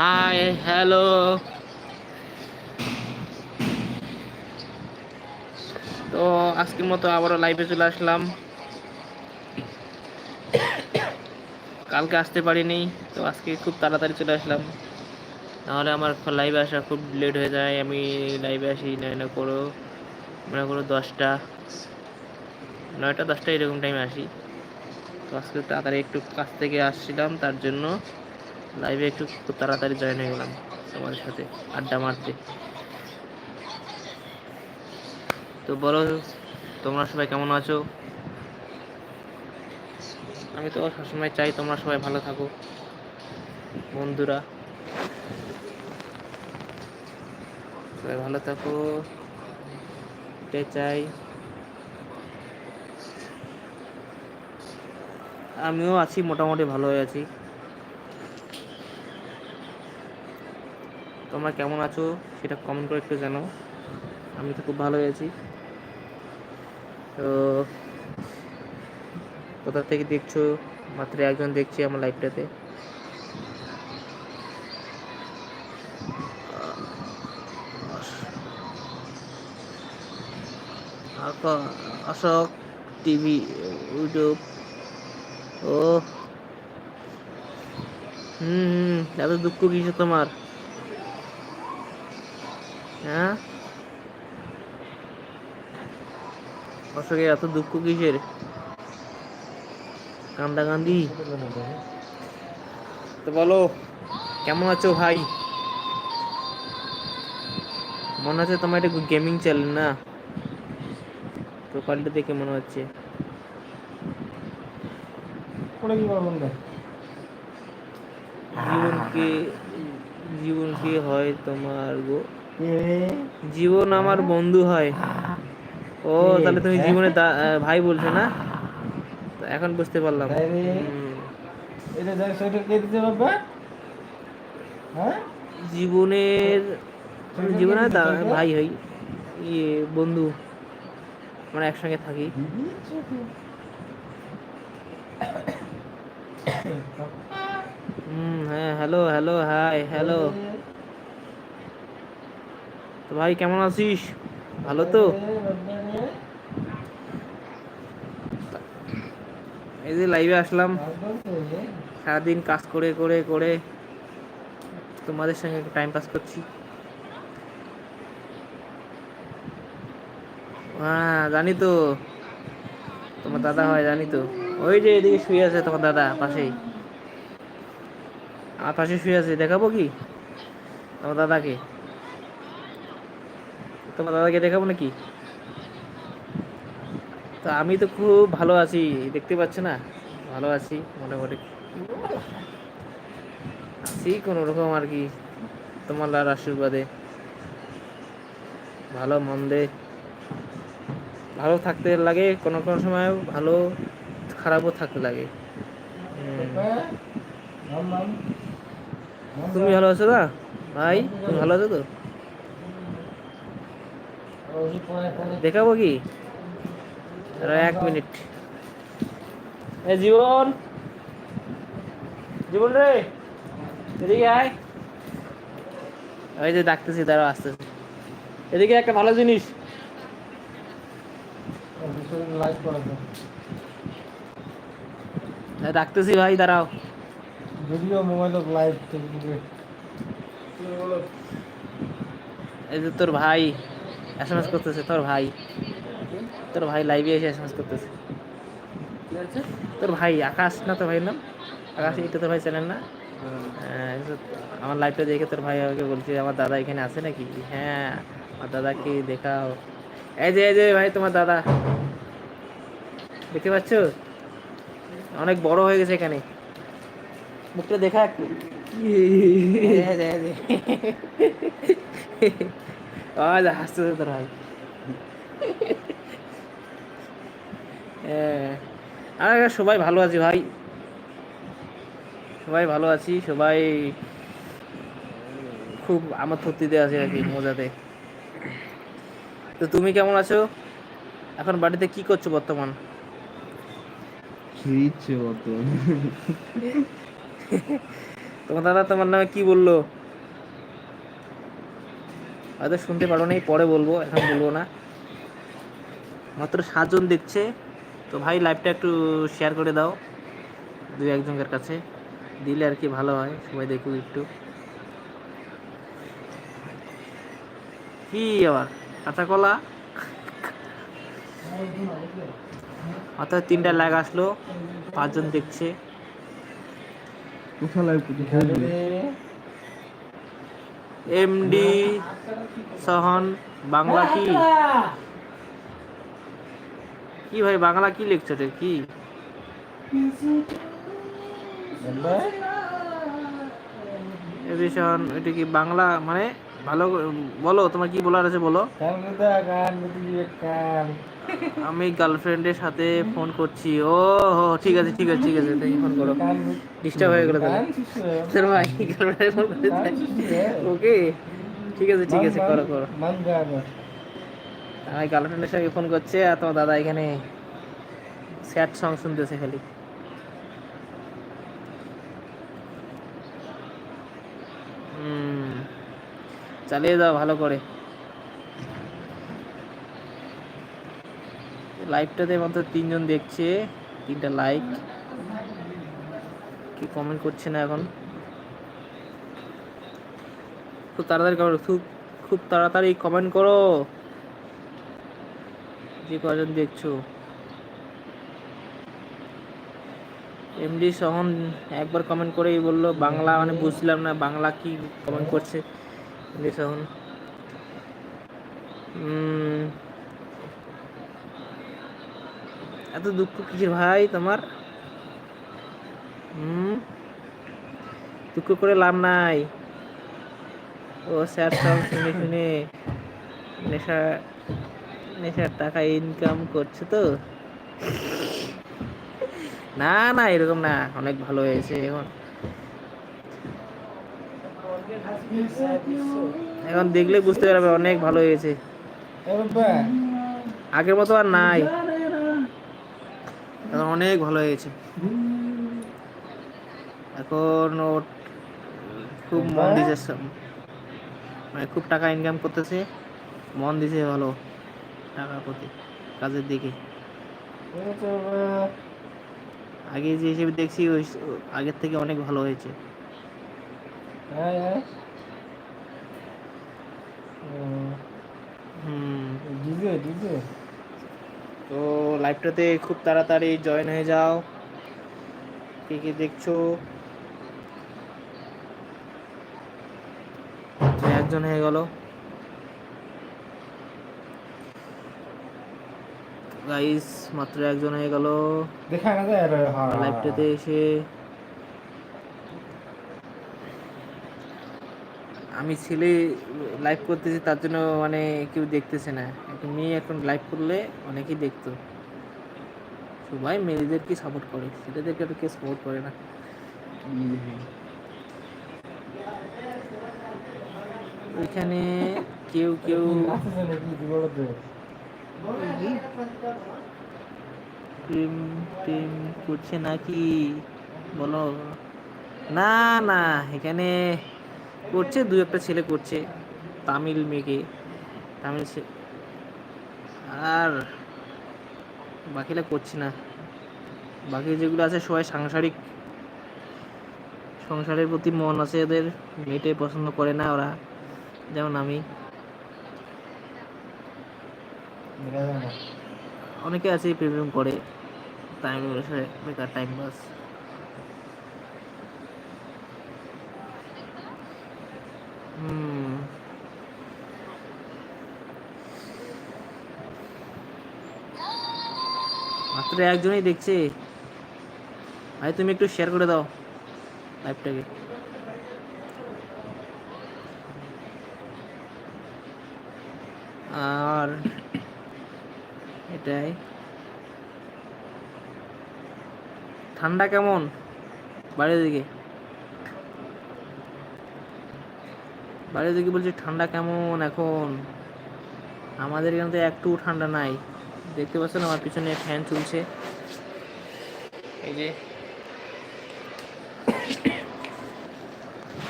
Hi hello তো আজকের মতো আবারও লাইভে চলে আসলাম। কালকে আসতে পারিনি, তো আজকে খুব তাড়াতাড়ি চলে আসলাম। নাহলে আমার লাইভে আসা খুব লেট হয়ে যায়, আমি লাইভে আসি নয় করো। মনে করো দশটা, নয়টা, দশটা এরকম টাইমে আসি। তো আজকে তাড়াতাড়ি একটু কাছ থেকে আসছিলাম, তার জন্য লাইভে একটু খুব তাড়াতাড়ি জয়েন হয়ে গেলাম তোমাদের সাথে, আড্ডা মারতে। তো বলো, তোমরা সবাই কেমন আছো? আমি তো সবসময় চাই তোমরা সবাই ভালো থাকো, বন্ধুরা। সবাই ভালো থাকো চাই? আমিও আছি, মোটামুটি ভালো আছি। তোমরা কেমন আছো সেটা কমেন্ট করে একটু জানো আমি তো খুব ভালো আছি। তো কোথা থেকে দেখছ? মাত্র একজন দেখছি আমার লাইভটাতে অশোক টিভি ইউটিউব। ও। হুম এত দুঃখ কিছু তোমার? হ্যাঁ? অশোকে এত দুঃখ কিসের? কান্দা কান্দি? তো বলো কেমন আছো ভাই? মনে হচ্ছে তোমার এটা গেমিং চ্যানেল না? প্রোফাইলটা দেখে মনে হচ্ছে। জীবন কি জীবন কি হয় তোমার গো জীবন আমার বন্ধু হয়। ও তাহলে তুমি জীবনে ভাই বলছো না? এখন বুঝতে পারলাম। হ্যাঁ? জীবনের জীবনে ভাই হই ইয়ে বন্ধু। আমরা একসঙ্গে থাকি। হুম হ্যাঁ হ্যালো হ্যালো হাই হ্যালো। তো ভাই, কেমন আছিস? ভালো তো? এই যে লাইভে আসলাম। সারাদিন কাজ করে করে করে তোমাদের সঙ্গে টাইম পাস করছি। হ্যাঁ জানি তো। তোমার দাদা হয়, জানি তো। ওই যে এদিকে শুয়ে আছে তোমার দাদা, পাশেই। আমার পাশে শুয়ে আছে, দেখাবো কি? তোমার দাদাকে। তোমার দাদাকে দেখাবো নাকি? তো আমি তো খুব ভালো আছি, দেখতে পাচ্ছ না? ভালো আছি, মোটামুটি। আছি কোনো রকম আর কি, তোমার লার আশীর্বাদে। ভালো, মন্দে। ভালো থাকতে লাগে, কোনো কোনো সময় ভালো, খারাপও থাকতে লাগে। তুমি ভালো আছো না ভাই, তুমি ভালো আছো তো? দেখাবো কি? এক মিনিট। এ জীবন। জীবন রে এদিকে আয়। ওই যে ডাকতেছি দাঁড়া আসতেছি। এদিকে একটা ভালো জিনিস। ডাকতেছি ভাই দাঁড়াও। ভিডিও মোবাইল লাইভ এই যে তোর ভাই। এসএমএস করতেছে তোর ভাই। তোর ভাই লাইভে এসে এসএমএস করতেছে। তোর ভাই আকাশ না তোর ভাইয়ের নাম? আকাশ এটা তোর ভাই চ্যানেল না? আমার লাইভটা দেখে তোর ভাই আমাকে বলছে আমার দাদা এখানে আছে নাকি? হ্যাঁ আমার দাদাকে দেখাও। এই যে এই যে ভাই তোমার দাদা। দেখতে পাচ্ছ? অনেক বড় হয়ে গেছে এখানে। মুখটা দেখা একটু হাসতেছে তোর ভাই আর সবাই ভালো আছি ভাই সবাই ভালো আছি সবাই খুব আমার ফুর্তিতে আছে আর কি মজাতে তো তুমি কেমন আছো? এখন বাড়িতে কি করছ বর্তমান। তোমার দাদা তোমার নামে কি বলল? হয়তো শুনতে পারো নাই, পরে বলব, এখন বলব না। মাত্র সাতজন দেখছে, তো ভাই লাইভটা একটু শেয়ার করে দাও, দুই একজনের কাছে। দিলে আর কি ভালো হয়, সবাই দেখুক একটু। কি আবার, কাঁচা কলা? অর্থাৎ তিনটা লাইক আসলো, পাঁচজন দেখছে। কোথায় লাইভ এমডি সহন বাংলা কি? কি ভাই বাংলা কি লিখছো রে? কি? এমডি সহন এটা কি বাংলা? মানে ভালো বলো, তোমার কি বলার আছে, বলো। আমি গার্লফ্রেন্ডের সাথে ফোন করছি। ও হো ঠিক আছে ঠিক আছে ঠিক আছে, তুমি ফোন করো। ডিস্টার্ব হয়ে গেল তাহলে। স্যার ভাই গার্লফ্রেন্ডের ফোন চাই। ওকে, ঠিক আছে ঠিক আছে, করো করো। আমার গার্লফ্রেন্ডের সঙ্গে ফোন করছে আর তোমার দাদা এখানে স্যাড সং শুনতেছে খালি। চালিয়ে দাও ভালো করে। লাইভটাতে মাত্র তিনজন দেখছে, তিনটা লাইক কি কমেন্ট করছে না এখন? খুব তাড়াতাড়ি খুব খুব তাড়াতাড়ি কমেন্ট করো। যে কজন দেখছ? এমডি সহন একবার কমেন্ট করেই বলল, বাংলা মানে বুঝলাম না, বাংলা কি কমেন্ট করছে? উম, এত দুঃখ কিসের ভাই তোমার? হুম দুঃখ করে লাভ নাই। ও স্যার সং শুনে শুনে নেশা নেশার টাকা ইনকাম করছে তো। না না এরকম না অনেক ভালো হয়েছে এখন। এখন দেখলে বুঝতে পারবে অনেক ভালো হয়েছে। আগের মতো আর নাই। এখন অনেক ভালো হয়েছে। এখন ও খুব মন সব- মানে খুব টাকা ইনকাম করতেছে। মন দিছে ভালো টাকার প্রতি, কাজের দিকে। আগে যে হিসেবে দেখছি, ওই আগের থেকে অনেক ভালো হয়েছে। হ্যাঁ হ্যাঁ। ডিজে ডিজে তো লাইভটাতে খুব তাড়াতাড়ি জয়েন হয়ে যাও। কে কে দেখছ? একজন হয়ে গেল। গাইস মাত্র একজন হয়ে গেল। দেখা লাইভটাতে এসে আমি ছেলে লাইভ করতেছি, তার জন্য মানে কেউ দেখতেছে না। একটা মেয়ে এখন লাইভ করলে অনেকেই দেখতো। সবাই মেয়েদেরকে সাপোর্ট করে, ছেলেদেরকে তো কেউ সাপোর্ট করে না। ওইখানে কেউ কেউ প্রেম প্রেম করছে নাকি? বলো। না না, এখানে করছে দু একটা ছেলে করছে তামিল মেয়েকে তামিল আর বাকিরা করছে না। বাকি যেগুলো আছে সবাই সাংসারিক। সংসারের প্রতি মন আছে এদের মেয়েটাই পছন্দ করে না ওরা। যেমন আমি। অনেকে আছে প্রেম করে টাইম বেকার টাইম পাস হুম মাত্র একজনই দেখছে। ভাই, তুমি একটু শেয়ার করে দাও লাইভটাকে আর এটাই। ঠান্ডা কেমন? বাইরের দিকে। বাইরের দিকে বলছি, ঠান্ডা কেমন এখন? আমাদের এখানে তো একটু ঠান্ডা নাই। দেখতে পাচ্ছেন আমার পিছনে ফ্যান চলছে। এই যে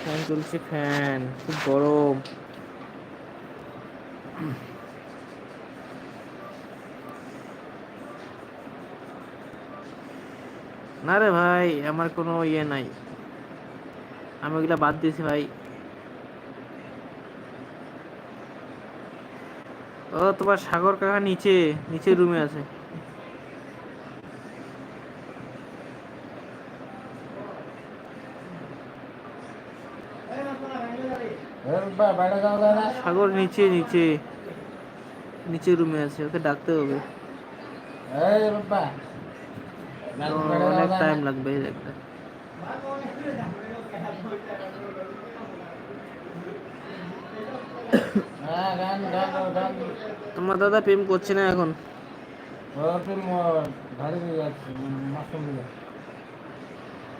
ফ্যান চলছে, ফ্যান, খুব গরম। না রে ভাই, আমার কোনো ইয়ে নাই। আমি ওগুলা বাদ দিয়েছি ভাই। ও, তোমার সাগর কাকা নিচে নিচে রুমে আছে। সাগর নিচে নিচে নিচে রুমে আছে, ওকে ডাকতে হবে। অনেক টাইম লাগবে এই দেখতে হ্যাঁ গান গান গান তোমার দাদা প্রেম করছে না এখন।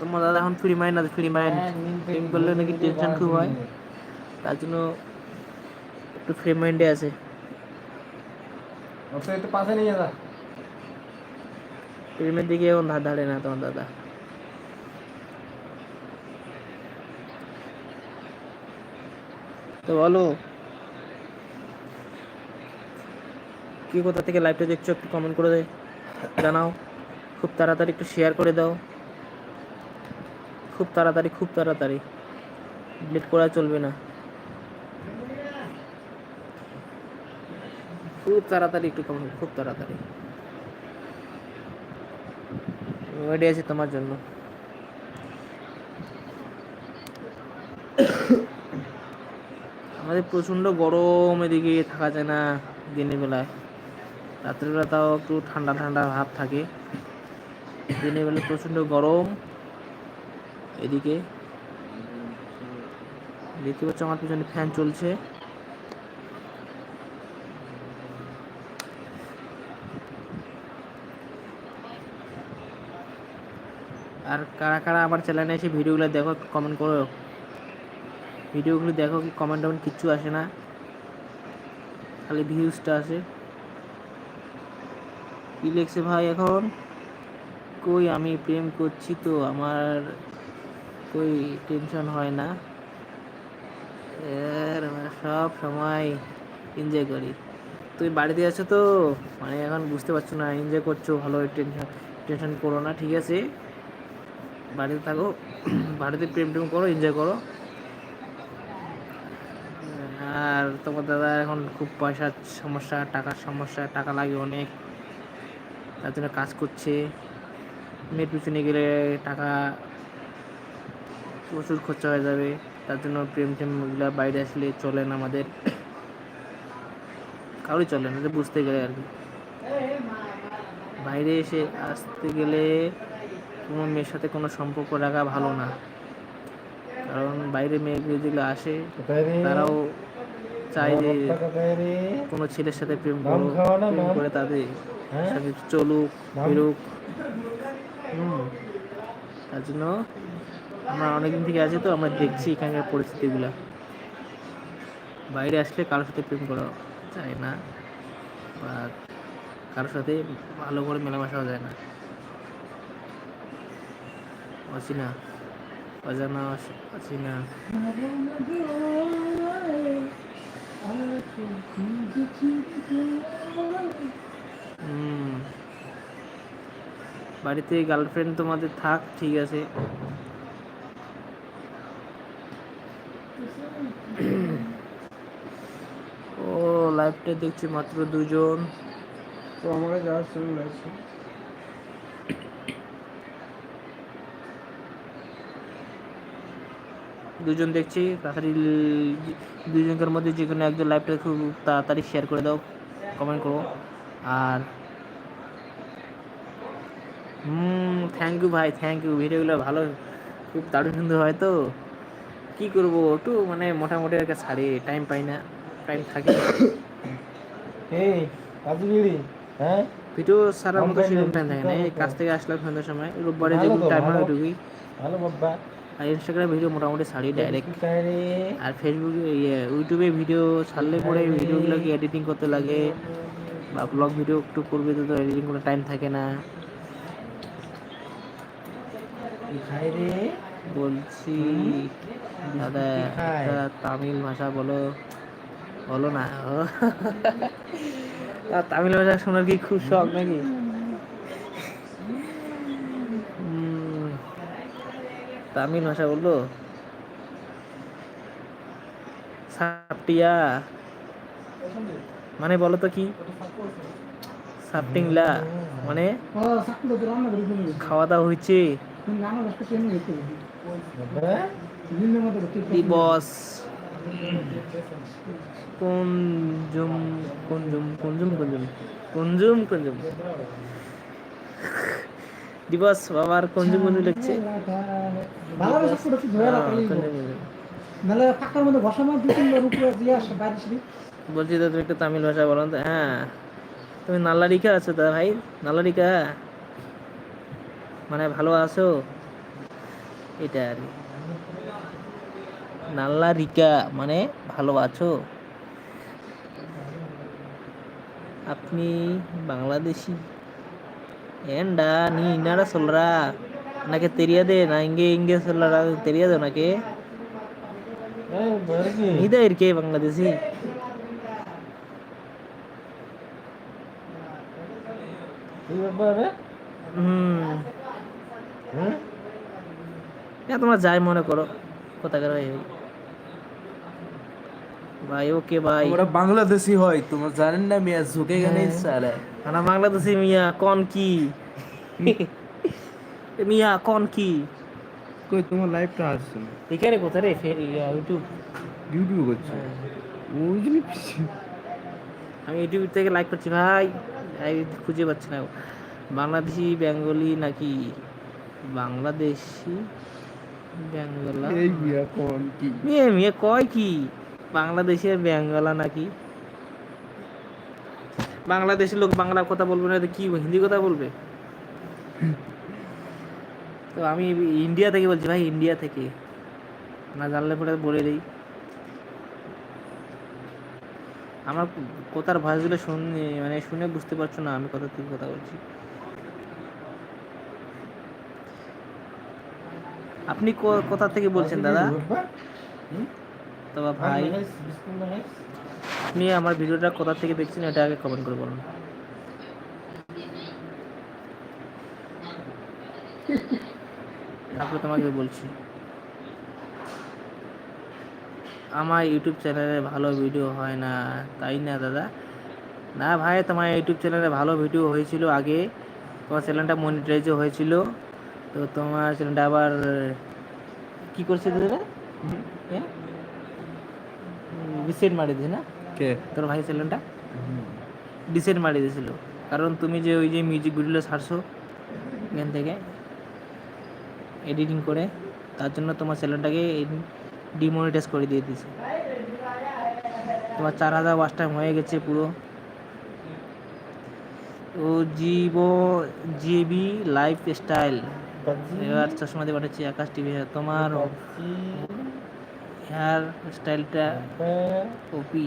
তোমার দাদা এখন ফ্রি মাইন্ড আছে ফ্রি মাইন্ড প্রেম করলে নাকি টেনশন খুব হয়। তার জন্য একটু ফ্রি মাইন্ডে আছে। একটু পাশে নিয়ে যা। প্রেমের দিকে এখন ধার ধারে না তোমার দাদা। তো বলো কি কোথা থেকে লাইভটা দেখছ একটু কমেন্ট করে জানাও। খুব তাড়াতাড়ি একটু শেয়ার করে দাও। খুব তাড়াতাড়ি খুব তাড়াতাড়ি। লেট করা চলবে না। খুব তাড়াতাড়ি একটু কমেন্ট খুব তাড়াতাড়ি। রেডি আছে তোমার জন্য। আমাদের প্রচণ্ড গরম এদিকে থাকা যায় না দিনের বেলায়। রাত্রিবেলা তাও একটু ঠান্ডা ঠান্ডা ভাব থাকে। দিনের বেলা প্রচণ্ড গরম। এদিকে দেখতে পাচ্ছ আমার পিছনে ফ্যান চলছে। আর কারা কারা আমার চ্যানেলে এসে ভিডিওগুলো দেখো কমেন্ট করো। ভিডিওগুলো দেখো কি কমেন্ট টমেন্ট কিচ্ছু আসে না। খালি ভিউজটা আসে। কি লিখছে ভাই এখন? কই আমি প্রেম করছি তো, আমার কই টেনশন হয় না। সব সময় এনজয় করি। তুমি বাড়িতে আছো তো? মানে এখন বুঝতে পারছ না এনজয় করছ, ভালো টেনশন টেনশন করো না, ঠিক আছে? বাড়িতে থাকো, বাড়িতে প্রেম টেম করো এনজয় করো। আর তোমার দাদা এখন খুব পয়সার সমস্যা, টাকার সমস্যা, টাকা লাগে অনেক। তার জন্য কাজ করছে। মেয়ের পিছনে গেলে টাকা প্রচুর খরচা হয়ে যাবে। তার জন্য প্রেম টেম ওগুলা বাইরে আসলে চলে না আমাদের। কারোই চলে না বুঝতে গেলে আর কি। বাইরে এসে আসতে গেলে কোনো মেয়ের সাথে কোনো সম্পর্ক রাখা ভালো না। কারণ বাইরে মেয়েগুলো যেগুলো আসে তারাও চায় যে কোনো ছেলের সাথে প্রেম না, প্রেম করে তাদের। হ্যাঁ? চলুক? ফিরুক। তার জন্য আমরা অনেকদিন থেকে আছি তো আমরা দেখছি এখানকার পরিস্থিতিগুলো। বাইরে আসলে কারোর সাথে প্রেম করা যায় না বা কারোর সাথে ভালো করে মেলামেশাও যায় না। অচিনা অজানা অচ- অচিনা। বাড়িতে গার্লফ্রেন্ড তোমাদের থাক ঠিক আছে। ও লাইভটা দেখছি মাত্র দুজন। তো আমাকে যাওয়ার শুরু লাগছে। দুজন দেখছি তাড়াতাড়ি দুজনকের মধ্যে যে কোনো একজন লাইভটা খুব তাড়াতাড়ি শেয়ার করে দাও কমেন্ট করো। আর হুম থ্যাংক ইউ ভাই থ্যাংক ইউ ভিডিওগুলো ভালো খুব দারুণ সুন্দর হয় তো। কী করব একটু মানে মোটামুটি আর কি ছাড়ি টাইম পাই না টাইম থাকে। এই হ্যাঁ? ভিডিও সারার মতো সেরকম টাইম থাকে না এই কাজ থেকে আসলাম সন্ধ্যার সময়। রোববারে তো, টাইম হয়। ওইটুকুই ভালো বাপ্পা আর ইনস্টাগ্রামে ভিডিও মোটামুটি ছাড়ি ডাইরেক্ট আর ফেসবুকে ইয়ে ইউটিউবে ভিডিও ছাড়লে পরে ভিডিওগুলোকে এডিটিং করতে লাগে? বা ব্লগ ভিডিও একটু করবে তো এডিটিং করে টাইম থাকে না। বলছি দাদা একটা তামিল ভাষা বলো। বলো না। তামিল ভাষা শোনার কি খুব শখ নাকি? তামিল ভাষা বলল সাপটিয়া। মানে বলো তো কি? সাপটিংলা মানে খাওয়া দাওয়া হয়েছে দিবস কুঞ্জুম কুঞ্জুম কুঞ্জুম কুঞ্জুম কুঞ্জুম দিবস বাবার কুঞ্জুম কুঞ্জুম লিখছে কুঞ্জুম। ফাঁকার মধ্যে বসা মাছ দুই তিনবার উপরে দিয়ে আসে বাইরে। বলছি তো তুমি একটু তামিল ভাষা বলো তো। হ্যাঁ। তুমি নাল্লারিকা আছো তা ভাই? নাল্লারিকা? মানে ভালো আছো? এটা আর কি। নাল্লারিকা মানে ভালো আছো? আপনি বাংলাদেশি? ఏండా నీ ఇన్నాడా సొల్లరా నాకు తెలియదే నా ఇంకే ఇంకే సొల్లరా తెలియదు నాకు నీదే ఇరికే బంగ్లాదేశీ হ্যাঁ? তোমার যাই মনে করো কোথাকার ভাই ওকে ভাই। ওরা বাংলাদেশি হয় জানেন না মিয়া ঝুঁকে গেলে হ্যাঁ। সারে বাংলাদেশি মিয়া কোন কি? মিয়া কোন কি? কই তোমার লাইভটা আসছে না। এখানে কোথায় রে? ইউটিউব ইউটিউব করছে। হ্যাঁ। ওই জন্য আমি ইউটিউব থেকে লাইক করছি ভাই। খুঁজে পাচ্ছি না। বাংলাদেশি বেঙ্গলি নাকি বাংলাদেশি বেঙ্গলা? এই কোন কি? মেয়ে মেয়ে কয় কি? বাংলাদেশের বেঙ্গলা নাকি? বাংলাদেশের লোক বাংলা কথা বলবে না কি হিন্দি কথা বলবে? তো আমি ইন্ডিয়া থেকে বলছি ভাই ইন্ডিয়া থেকে। না জানলে পরে বলে দিই। আমার কথার ভয়েসগুলো শুনে মানে শুনে বুঝতে পারছ না আমি কথা থেকে কথা বলছি। আপনি কোথা থেকে বলছেন দাদা? তো ভাই। আপনি আমার ভিডিওটা কোথা থেকে দেখছেন, এটা আগে কমেন্ট করে বলুন। তারপরে তোমাকে বলছি। আমার ইউটিউব চ্যানেলে ভালো ভিডিও হয় না তাই না দাদা? না ভাই তোমার ইউটিউব চ্যানেলে ভালো ভিডিও হয়েছিল আগে তোমার চ্যানেলটা মনিটাইজও হয়েছিল তো তোমার চ্যানেলটা আবার কি করছে দাদা? রিসেট মারি দিয়েছে না? কে? তোর ভাই চ্যানেলটা? ডিসেন্ট মারি দিয়েছিল। কারণ তুমি যে ওই যে মিউজিক ভিডিওগুলো ছাড়ছো এখান থেকে এডিটিং করে তার জন্য তোমার চ্যানেলটাকে ডিমনিটাইজ করে দিয়ে দিয়েছে। তোমার চার হাজার ওয়াচ টাইম হয়ে গেছে পুরো। ও জীব জিবি লাইফ স্টাইল এবার চশমা দিয়ে পাঠাচ্ছি আকাশ টিভি তোমার হেয়ার স্টাইলটা ওপি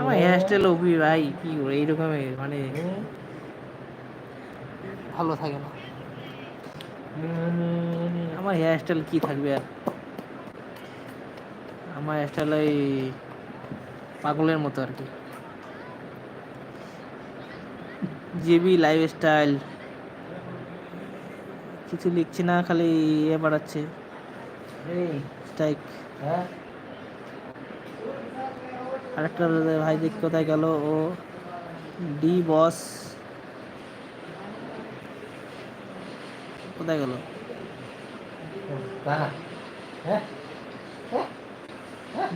আমার হেয়ার স্টাইল ওপি ভাই কি করে? এইরকমই মানে ভালো থাকে না। আমার হেয়ার স্টাইল কি থাকবে আর? আমার স্টাইল ওই পাগলের মতো আর কি। জেবি লাইফ স্টাইল কিছু লিখছি না খালি ইয়ে বাড়াচ্ছে। স্ট্রাইক হ্যাঁ। আরেকটা ভাই দেখ কোথায় গেল ও ডি বস কোথায় গেল? হ্যাঁ।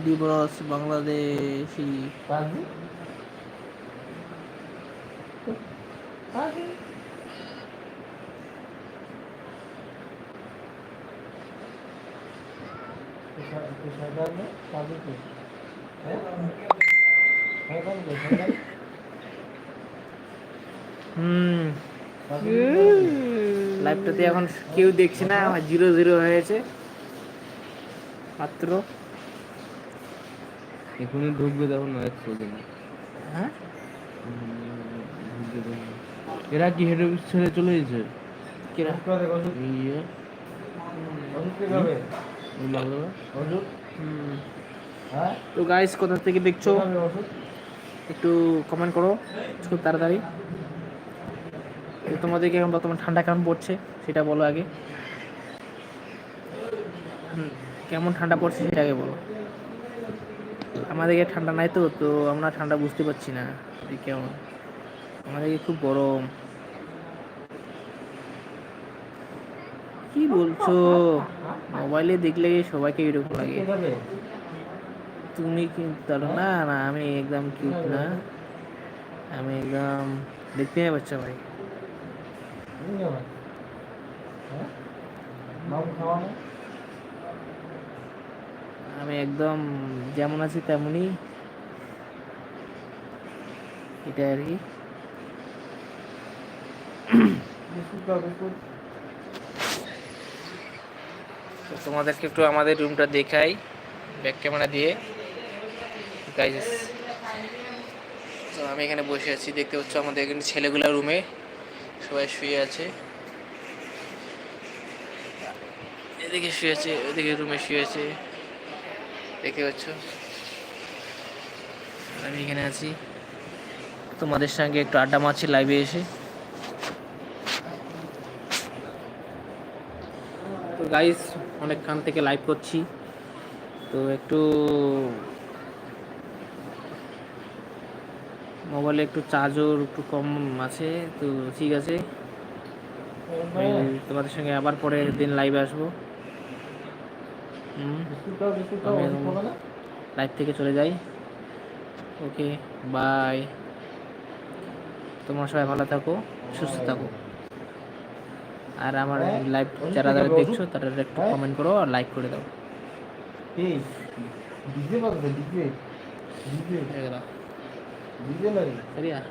ডি বস বাংলাদেশি হুম। লাইভটাতে এখন কেউ দেখছে না আমার জিরো জিরো হয়েছে। মাত্র। এখনই ঢুকবে দেখো না একশো দিন হ্যাঁ? ঢুকবে দেখো এরা কি হেড অফিস ছেড়ে চলে গেছে? ইয়ে হ্যাঁ? তো গাইস কোথা থেকে দেখছ? একটু কমেন্ট করো খুব তাড়াতাড়ি। তো তোমাদেরকে এখন বর্তমান ঠান্ডা কেমন পড়ছে সেটা বলো আগে। কেমন ঠান্ডা পড়ছে সেটা আগে বলো। আমাদেরকে ঠান্ডা নাই তো তো আমরা ঠান্ডা বুঝতে পারছি না। যে কেমন? আমাদেরকে খুব গরম। কি বলছো? মোবাইলে দেখলে সবাইকে এরকম লাগে। তুমি কিন্তু তাহলে না না, আমি একদম কিউট না। আমি একদম দেখতে বাচ্চা ভাই। তুমি খাবে হ্যাঁ বাবু খাওয়ানো আমি একদম যেমন আছি তেমনই এটা আর কি। তোমাদেরকে একটু আমাদের রুমটা দেখাই ব্যাক ক্যামেরা দিয়ে। তো আমি এখানে বসে আছি, দেখতে পাচ্ছ আমাদের এখানে ছেলেগুলা রুমে সবাই শুয়ে আছে। এদিকে শুয়ে আছে ওদিকে রুমে শুয়ে আছে। দেখতে পাচ্ছ? আমি এখানে আছি। তোমাদের সঙ্গে একটু আড্ডা মারছি লাইভে এসে। তো গাইস অনেকক্ষণ থেকে লাইভ করছি। তো একটু মোবাইলে একটু চার্জও একটু কম আছে, তো ঠিক আছে। তোমাদের সঙ্গে আবার পরে দিন লাইভে আসব হুম বিস্কুট খাও বিস্কুট খাও আমি ওষুধ এখন- খাবে না লাইভ থেকে চলে যাই। Okay bye. তোমরা সবাই ভালো থাকো সুস্থ থাকো। আর আমার লাইভ যারা যারা দেখছ তারা একটু কমেন্ট করো আর লাইক করে দাও। DJ DJ DJ. লাগে